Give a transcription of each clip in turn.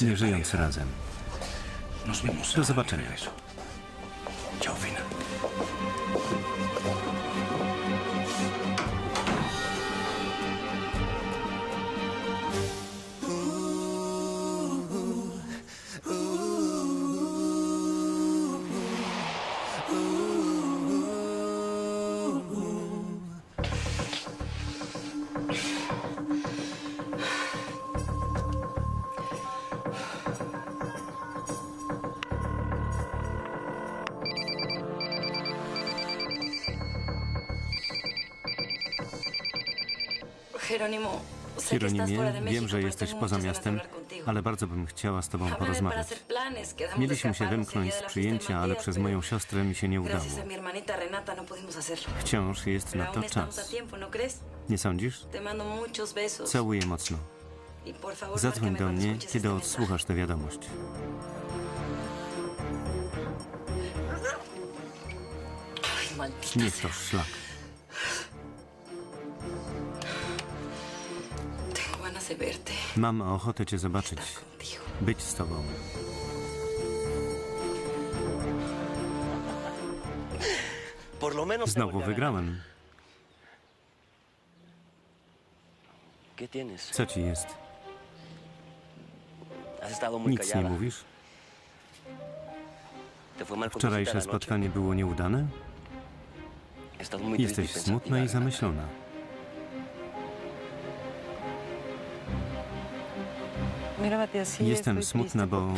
nie żyjąc razem. Do zobaczenia. Hieronimie, wiem, że jesteś poza miastem, ale bardzo bym chciała z tobą porozmawiać. Mieliśmy się wymknąć día z przyjęcia, ale przez moją siostrę mi się nie udało. No. Wciąż jest na to czas. ¿no? Nie sądzisz? Całuję mocno. Y Zadzwoń do mnie, kiedy odsłuchasz tę wiadomość. Niech to szlak. Mam ochotę cię zobaczyć, contigo. być z tobą. Znowu wygrałem. Co ci jest? Nic nie mówisz? Wczorajsze spotkanie było nieudane? Y Jesteś smutna i zamyślona. Jestem smutna, bo-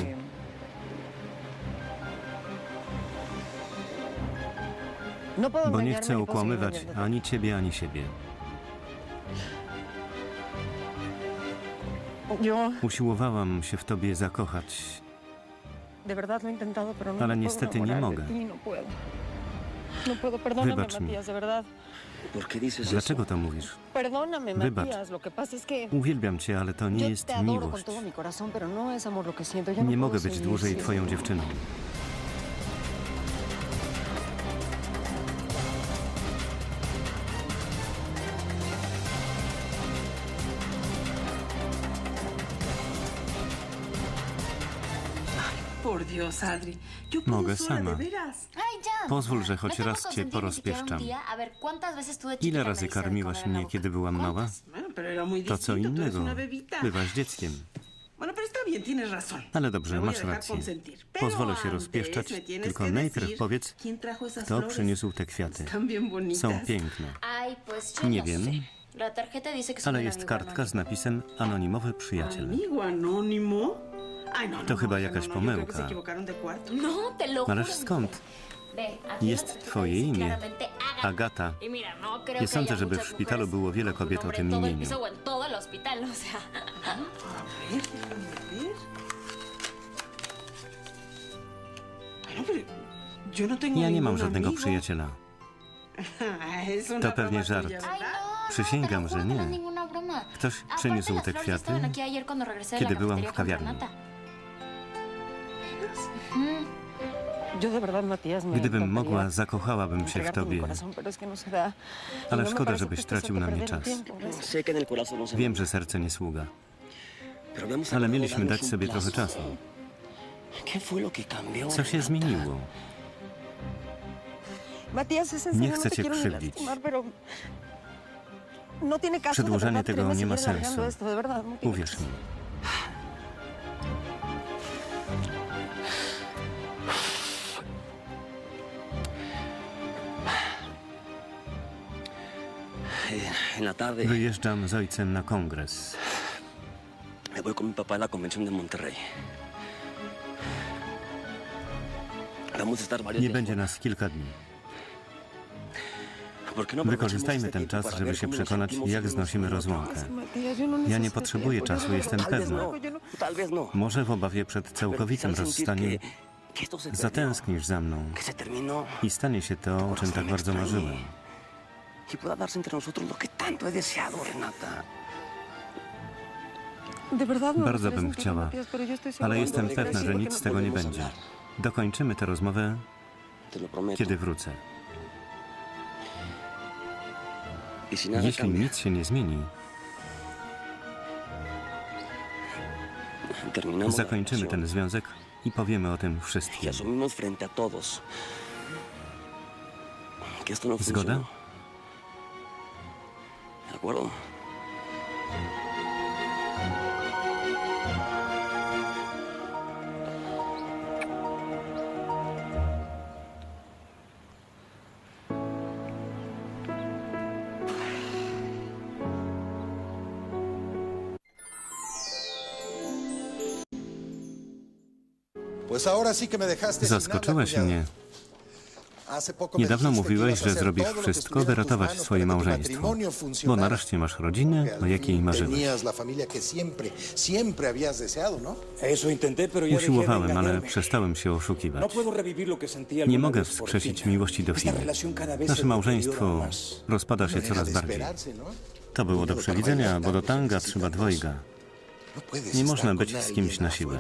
No puedo Bo nie chcę engañándote. ani ciebie, ani siebie. Usiłowałam się w tobie zakochać, de verdad lo he intentado, pero no Ale niestety puedo nie enamorar de mogę. Wybacz mi. Matías, de verdad. ¿Por qué dices Dlaczego to mówisz? Perdóname, Wybacz. Uwielbiam cię, ale to nie jest miłość. no no Nie puedo mogę być dłużej twoją dziewczyną. Mogę sama. Pozwól, że ¿No choć raz cię porozpieszczam. Ile razy karmiłaś mnie, kiedy byłam muy To co innego. Bywasz dzieckiem. Ale dobrze, masz rację. Pozwolę się rozpieszczać, tylko najpierw powiedz, kto przyniósł te kwiaty. Są piękne. Nie no wiem. Ale jest kartka z napisem anonimowy przyjaciel. No, no, To no, chyba jakaś pomyłka. No. Ależ skąd? Jest twoje imię. Agata. Y Nie sądzę, żeby w szpitalu było wiele kobiet o tym imieniu. Ja nie mam żadnego przyjaciela. To pewnie żart. Przysięgam, że nie. Ktoś przyniósł te kwiaty, kiedy byłam w kawiarni. Gdybym encantaría mogła, zakochałabym się w tobie. no Ale no szkoda, żebyś tracił na mnie czas. no Wiem, że serce nie sługa, ale mieliśmy dać sobie trochę czasu. Co się zmieniło? Nie chcę cię krzywdzić. no Przedłużanie tego nie ma sensu. Uwierz mi. Wyjeżdżam z ojcem na kongres. me voy con mi papá a la convención de Monterrey. Vamos a estar varios Nie będzie nas kilka dni. ¿Por qué no Wykorzystajmy ten czas, żeby się przekonać, sentimos jak znosimy rozłąkę. No Ja nie potrzebuję de czasu, jestem no pewna. no- no. Może w obawie przed całkowitym rozstaniem zatęsknisz za mną i stanie się to, o czym tak bardzo marzyłem. Y pueda darse entre nosotros lo que tanto he deseado, Renata. Bardzo bym chciała, ale jestem que pewna, że nic no z tego nie będzie. Dokończymy tę rozmowę, kiedy wrócę. Jeśli nic się nie zmieni, Zakończymy ten związek i powiemy o tym wszystkim. que no Zgoda? Pues ahora sí que me dejaste. Niedawno mówiłeś, że zrobisz wszystko, by ratować swoje małżeństwo. Bo nareszcie masz rodzinę, o jakiej fin marzyłeś. ¿no? Usiłowałem, ale przestałem się No oszukiwać. sentí Nie mogę wskrzesić miłości do vez Nasze małżeństwo rozpada się No coraz bardziej. ¿no? To było do przewidzenia, bo do tanga trzeba dwojga. No Nie można być z kimś na siłę.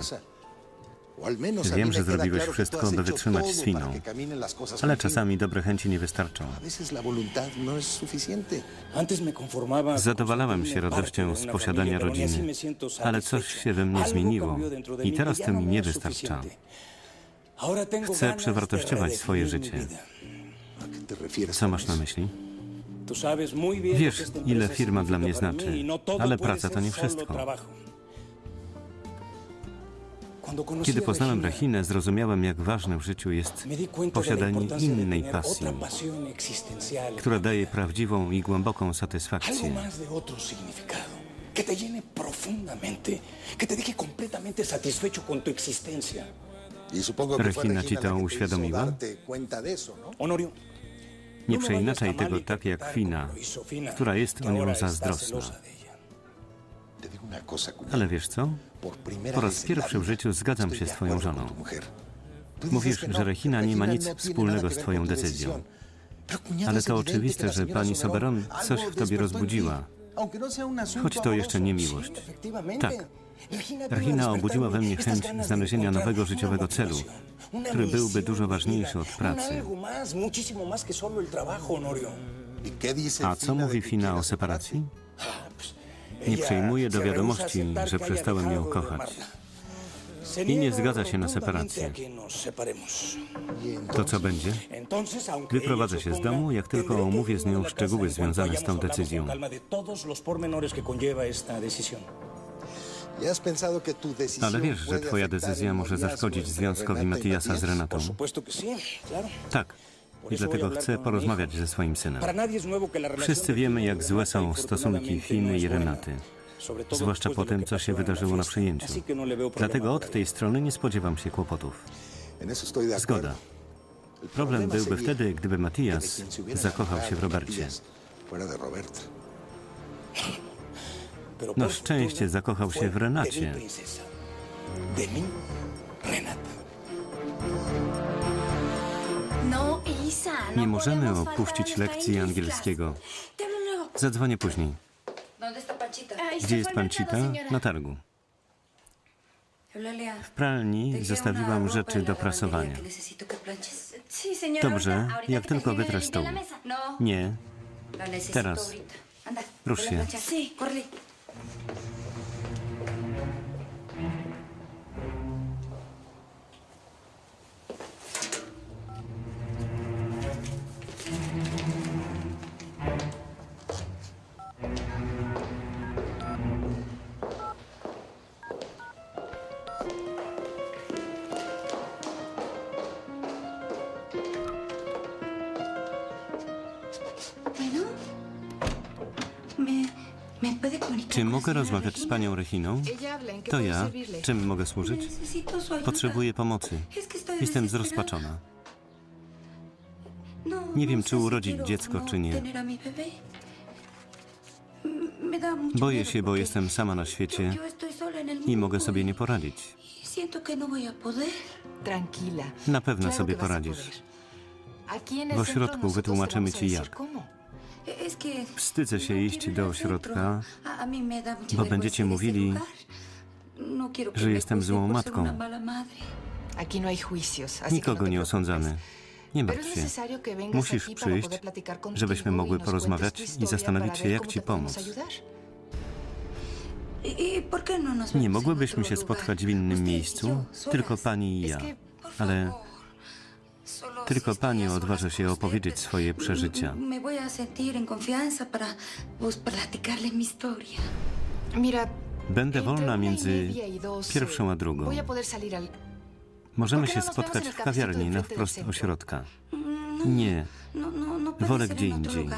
Wiem, że zrobiłeś wszystko, by wytrzymać z Finą. Ale czasami dobre chęci nie wystarczą. No Zadowalałem się radością z posiadania rodziny, ale coś się we mnie zmieniło i mí teraz to mi no nie wystarcza. Chcę przewartościować swoje życie. vida. ¿A qué te refieres Co masz na myśli? Wiesz, ile firma dla mnie znaczy, y no ale praca to nie wszystko. Kiedy poznałem Rechinę, zrozumiałem, jak ważne w życiu jest posiadanie innej pasji, która daje prawdziwą i głęboką satysfakcję. Que te llene profundamente. Que te deje completamente satisfecho con tu existencia. Y supongo que fue Regina ci Regina to uświadomiła? ¿no? Honorio, Nie no przeinaczaj tego tak jak Fina, która jest o nią zazdrosna. Ale wiesz co? Po raz pierwszy w życiu zgadzam się z twoją żoną. Mówisz, no, że Regina nie ma nic no wspólnego z twoją decyzją. Ale to oczywiste, że pani Soberon coś w tobie rozbudziła. no Choć to jeszcze nie miłość. Tak. Regina vino a Regina despertar obudziła we mnie chęć znalezienia nowego życiowego celu, który byłby dużo ważniejszy od pracy. algo más, muchísimo más que solo el trabajo, Honorio. ¿Y qué dice A co mówi Fina o separacji? Nie przyjmuje do wiadomości, że przestałem ją kochać. I nie zgadza się na separację. To co będzie? Wyprowadzę się z domu, jak tylko omówię z nią szczegóły związane z tą decyzją. calma de todos los pormenores que conlleva esta decisión. ¿Y has pensado que tu decisión Ale wiesz, że twoja decyzja może zaszkodzić związkowi Matiasa z? Renatą. Tak. I dlatego chcę porozmawiać ze swoim synem. Wszyscy wiemy, y jak złe są stosunki infortunadamente Finy no i. Renaty. Zwłaszcza po tym, co się wydarzyło na przyjęciu. No Dlatego od tej strony nie spodziewam się kłopotów. Zgoda. Problem byłby wtedy, gdyby Matias zakochał się w Robercie. Na por szczęście zakochał się w Renacie. De mi Renata. Nie możemy opuścić lekcji angielskiego. Zadzwonię później. Gdzie jest Panchita? Na targu. W pralni zostawiłam rzeczy do prasowania. Dobrze, jak tylko wytrę stół. No. Nie, Teraz. Rusz się. Czy mogę rozmawiać z panią Rechiną? To ja. Czym mogę służyć? Potrzebuję pomocy. Jestem zrozpaczona. No, Nie wiem, no czy urodzić dziecko, no czy nie. Boję się, bo jestem sama na świecie i mogę sobie nie y- poradzić. poder. Tranquila. Na pewno sobie poradzisz. W ośrodku wytłumaczymy ci jak. Wstydzę się iść do ośrodka, bo będziecie mówili, że jestem złą matką. Nikogo nie osądzamy. Nie martw się. Musisz przyjść, żebyśmy mogły porozmawiać i zastanowić się, jak ci pomóc. Nie mogłybyśmy się spotkać w innym miejscu, tylko pani i ja. Ale tylko Pani odważa się opowiedzieć swoje przeżycia. Będę wolna między pierwszą a drugą. Możemy się spotkać w kawiarni na wprost ośrodka. Nie, wolę gdzie indziej.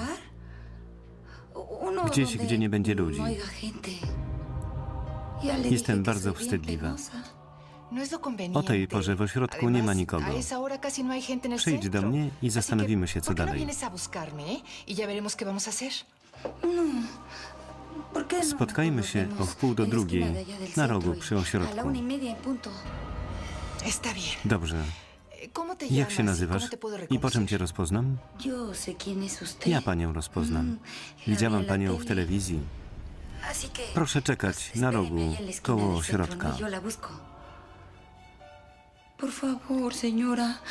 Gdzieś, gdzie nie będzie ludzi. Jestem bardzo wstydliwa. O tej porze w ośrodku nie ma nikogo. Przyjdź do mnie i zastanowimy się, co dalej. Spotkajmy się o wpół do drugiej, na rogu przy ośrodku. Dobrze. Jak się nazywasz i po czym cię rozpoznam? Ja panią rozpoznam. Widziałam panią w telewizji. Proszę czekać na rogu koło ośrodka.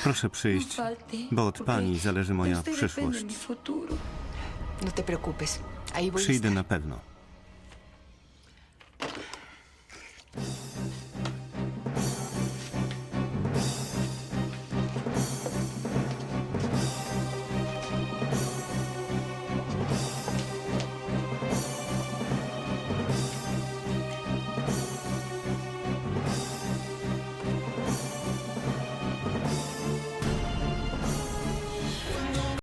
Proszę przyjść, bo od pani zależy moja przyszłość. Przyjdę na pewno.